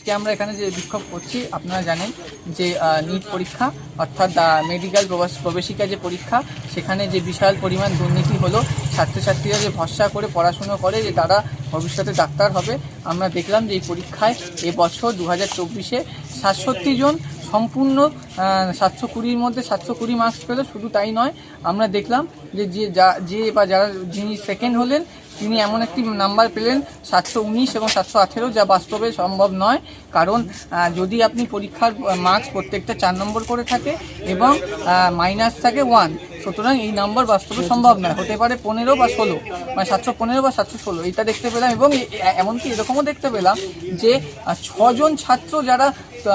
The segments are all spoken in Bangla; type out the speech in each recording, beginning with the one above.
আজকে আমরা এখানে যে বিক্ষোভ করছি, আপনারা জানেন যে নিট পরীক্ষা, অর্থাৎ মেডিকেল প্রবেশিকা যে পরীক্ষা, সেখানে যে বিশাল পরিমাণ দুর্নীতি হলো, ছাত্রছাত্রীরা যে ভরসা করে পড়াশুনো করে যে তারা ভবিষ্যতে ডাক্তার হবে, আমরা দেখলাম যে এই পরীক্ষায় এবছর দু হাজার চব্বিশে সাতষট্টি জন সম্পূর্ণ সাতশো কুড়ির মধ্যে সাতশো কুড়ি মার্কস পেল, শুধু তাই নয়, আমরা দেখলাম যে যে, যা, যে বা যারা যিনি সেকেন্ড হলেন তিনি এমন একটি নাম্বার পেলেন সাতশো উনিশ এবং সাতশো আঠেরো, যা বাস্তবে সম্ভব নয়। কারণ যদি আপনি পরীক্ষার মার্কস প্রত্যেকটা চার নম্বর করে থাকে এবং মাইনাস থাকে ওয়ান সুতরাং এই নাম্বার বাস্তবে সম্ভব নয়। হতে পারে পনেরো বা ষোলো মানে সাতশো পনেরো বা সাতশো ষোলো, এটা দেখতে পেলাম এবং এমনকি এরকমও দেখতে পেলাম যে ছজন ছাত্র যারা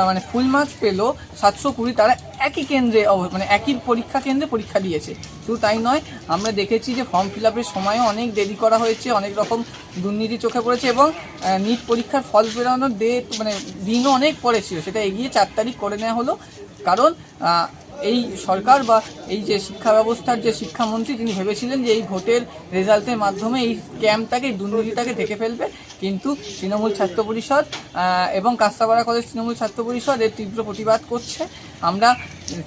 মানে ফুল মার্কস পেল সাতশো কুড়ি, তারা একই কেন্দ্রে মানে একই পরীক্ষা কেন্দ্রে পরীক্ষা দিয়েছে। শুধু তাই নয়, আমরা দেখেছি যে ফর্ম ফিল আপের সময়ও অনেক দেরি করা হয়েছে, অনেক রকম দুর্নীতি চোখে পড়েছে এবং নিট পরীক্ষার ফল বেরোনোর ডেট মানে দিনও অনেক পরে ছিল, সেটা এগিয়ে চার তারিখ করে নেওয়া হলো। কারণ এই সরকার বা এই যে শিক্ষা ব্যবস্থার যে শিক্ষামন্ত্রী, তিনি ভেবেছিলেন যে এই ভোটের রেজাল্টের মাধ্যমে এই ক্যাম্পটাকে দুর্নীতিটাকে ঢেকে ফেলবে। কিন্তু তৃণমূল ছাত্র পরিষদ এবং কাস্তাপাড়া কলেজ তৃণমূল ছাত্র পরিষদ এর তীব্র প্রতিবাদ করছে। আমরা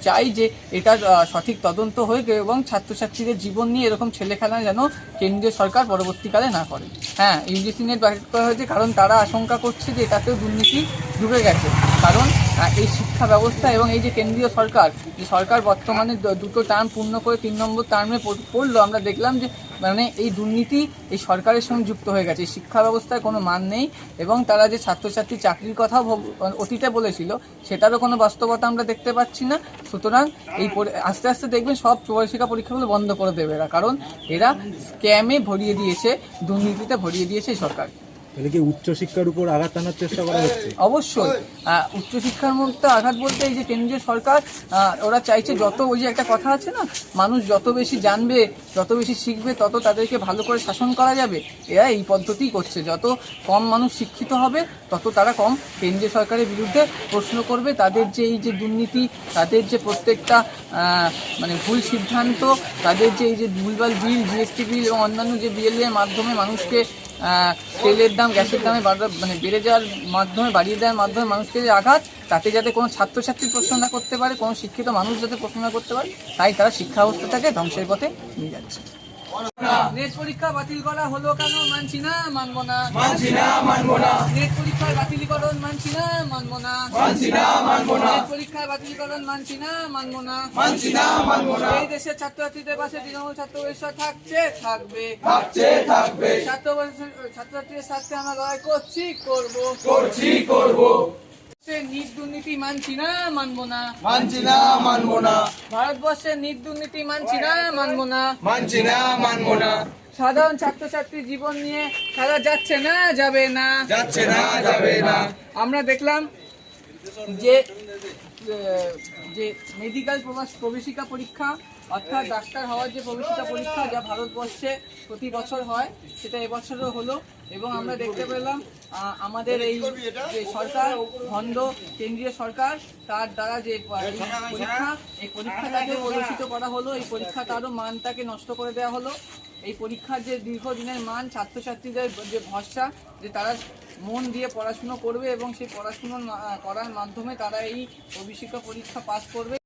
চাই যে এটার সঠিক তদন্ত হয়ে এবং ছাত্রছাত্রীদের জীবন নিয়ে এরকম ছেলেখেলা যেন কেন্দ্রীয় সরকার পরবর্তীকালে না করে। হ্যাঁ ইউজিসি নেট বাহির করা হয়েছে কারণ তারা আশঙ্কা করছে যে এটাতেও দুর্নীতি ডুবে গেছে। কারণ এই শিক্ষা ব্যবস্থা এবং এই যে কেন্দ্রীয় সরকার, যে সরকার বর্তমানে দুটো টার্ম পূর্ণ করে তিন নম্বর টার্মে পড়ল, আমরা দেখলাম যে মানে এই দুর্নীতি এই সরকারের সঙ্গে যুক্ত হয়ে গেছে। শিক্ষা ব্যবস্থার কোনো মান নেই এবং তারা যে ছাত্রছাত্রী চাকরির কথা ভব- অতীতে বলেছিল, সেটারও কোনো বাস্তবতা আমরা দেখতে পাচ্ছি না। সুতরাং এই আস্তে আস্তে দেখবেন সব প্রবেশিকা পরীক্ষাগুলো বন্ধ করে দেবে এরা। কারণ এরা স্ক্যামে ভরিয়ে দিয়েছে, দুর্নীতিতে ভরিয়ে দিয়েছে এই সরকার। তাহলে কি উচ্চশিক্ষার উপর আঘাত টানার চেষ্টা করা হচ্ছে? অবশ্যই। উচ্চশিক্ষার মধ্যে আঘাত বলতে এই যে কেন্দ্রীয় সরকার ওরা চাইছে যত ওই যে একটা কথা আছে না, মানুষ যত বেশি জানবে, যত বেশি শিখবে, তত তাদেরকে ভালো করে শাসন করা যাবে। এরা এই পদ্ধতিই করছে। যত কম মানুষ শিক্ষিত হবে, তত তারা কম কেন্দ্রীয় সরকারের বিরুদ্ধে প্রশ্ন করবে। তাদের যে এই যে দুর্নীতি, তাদের যে প্রত্যেকটা মানে ভুল সিদ্ধান্ত, তাদের যে এই যে ভুলভাল বিল, জিএসটি বিল এবং অন্যান্য যে বিল এর মাধ্যমে মানুষকে তেলের দাম গ্যাসের দামে মানে বেড়ে যাওয়ার মাধ্যমে বাড়িয়ে দেওয়ার মাধ্যমে মানুষকে যে আঘাত তাতে যাতে কোনো ছাত্রছাত্রী প্রশ্ন না করতে পারে কোনো শিক্ষিত মানুষ যাতে প্রশ্ন না করতে পারে তাই তারা শিক্ষা ব্যবস্থাটাকে ধ্বংসের পথে নিয়ে যাচ্ছে। নেট পরীক্ষা বাতিল করা হলো কেন? মানছি না মানবো না। মানছি না মানবো না। বাতিলীকরণ মানছি না মানবো না। মানছি না মানবো না। বাতিলীকরণ মানছি না মানবো না। মানছি না মানবো না। এই দেশের ছাত্রছাত্রীদের পাশে তৃণমূল ছাত্র পরিষদ থাকছে থাকবে। থাকছে থাকবে। ছাত্র ছাত্রছাত্রীদের সাথে আমরা লড়াই করছি করব। করছি করব। নিট দুর্নীতি মানছি না মানবো না। মানছি না মানবো না। ভারতবর্ষের নিট দুর্নীতি মানছি না মানবো না। মানছি না মানবো না। সাধারণ ছাত্রছাত্রীর জীবন নিয়ে তারা যাচ্ছে না যাবে না। যাচ্ছে না যাবে না। আমরা দেখলাম যে যে মেডিকেল প্রবাস প্রবেশিকা পরীক্ষা অর্থাৎ ডাক্তার হওয়ার যে প্রবেশিকা পরীক্ষা যা ভারতবর্ষে প্রতি বছর হয় সেটা এবছরও হলো। এবং আমরা দেখতে পেলাম আমাদের এই সরকার ভণ্ড কেন্দ্রীয় সরকার, তার দ্বারা যে পরীক্ষা, এই পরীক্ষাটাকে প্রদর্শিত করা হলো, এই পরীক্ষা তারও মানটাকে নষ্ট করে দেওয়া হলো। এই পরীক্ষার যে দীর্ঘদিনের মান, ছাত্রছাত্রীদের যে ভরসা, যে তারা মন দিয়ে পড়াশুনো করবে এবং সেই পড়াশুনো করার মাধ্যমে তারা এই প্রবেশিকা পরীক্ষা পাস করবে।